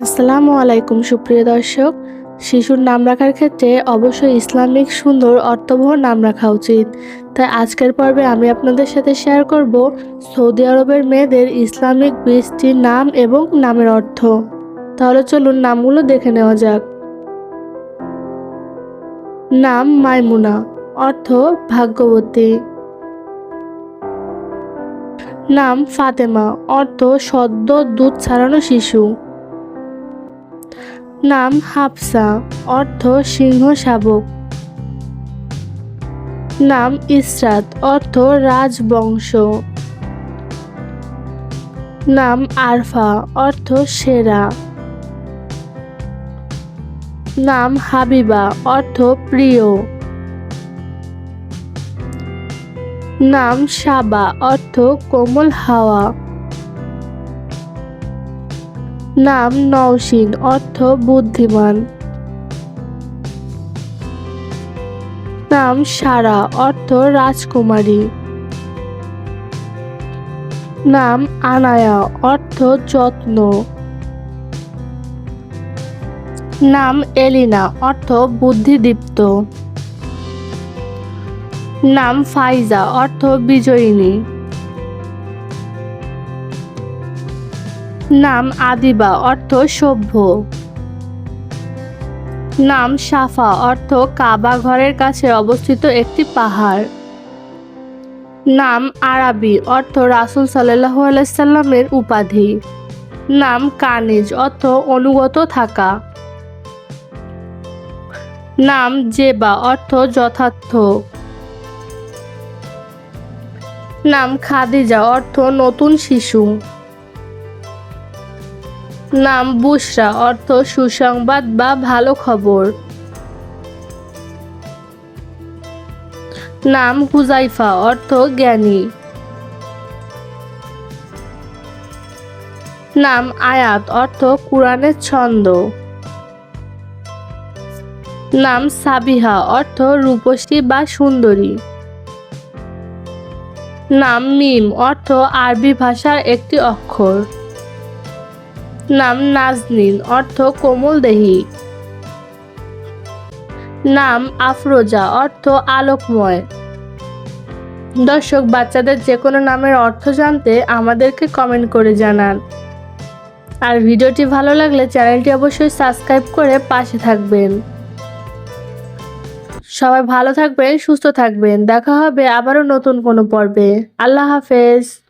আসসালামু আলাইকুম, সুপ্রিয় দর্শক। শিশুর নাম রাখার ক্ষেত্রে অবশ্যই ইসলামিক সুন্দর অর্থবহ নাম রাখা উচিত। তাই আজকের পর্বে আমি আপনাদের সাথে শেয়ার করব সৌদি আরবের মেয়েদের ইসলামিক বীজটি নাম এবং নামের অর্থ। তাহলে চলুন নামগুলো দেখে নেওয়া যাক। নাম মাইমুনা, অর্থ ভাগ্যবতী। নাম ফাতেমা, অর্থ সদ্য দুধ ছাড়ানো শিশু। নাম হাফসা, অর্থ সিংহ শাবক। নাম ইসরাত, অর্থ রাজবংশ। নাম আরফা, অর্থ সেরা। নাম হাবিবা, অর্থ প্রিয়। নাম সাবা, অর্থ কোমল হাওয়া। নাম নওশিন, অর্থ বুদ্ধিমান। নাম সারা, অর্থ রাজকুমারী। নাম আনায়া, অর্থ যত্ন। নাম এলিনা, অর্থ বুদ্ধিদীপ্ত। নাম ফাইজা, অর্থ বিজয়িনী। নাম আদিবা অর্থ সভ্য। নাম সাফা অর্থ কাবা ঘরের কাছে অবস্থিত একটি পাহাড়। নাম আরাবি অর্থ রাসুল সাল্লাহ আলাইসাল্লামের উপাধি। নাম কানিজ অর্থ অনুগত থাকা। নাম জেবা অর্থ যথার্থ। নাম খাদিজা অর্থ নতুন শিশু। নাম বুশরা, অর্থ সুসংবাদ বা ভালো খবর। নাম হুজাইফা, অর্থ জ্ঞানী। নাম আয়াত, অর্থ কোরআনের ছন্দ। নাম সাবিহা, অর্থ রূপসী বা সুন্দরী। নাম মিম, অর্থ আরবি ভাষার একটি অক্ষর। নাম নাজনীন, অর্থ কোমল দেহি। নাম আফরোজা, অর্থ আলোকময়। দর্শক, বাচ্চাদের যে কোনো নামের অর্থ জানতে আমাদেরকে কমেন্ট করে জানান। আর ভিডিওটি ভালো লাগলে চ্যানেলটি অবশ্যই সাবস্ক্রাইব করে পাশে থাকবেন। সবাই ভালো থাকবেন, সুস্থ থাকবেন। দেখা হবে আবারও নতুন কোনো পর্বে। আল্লাহ হাফেজ।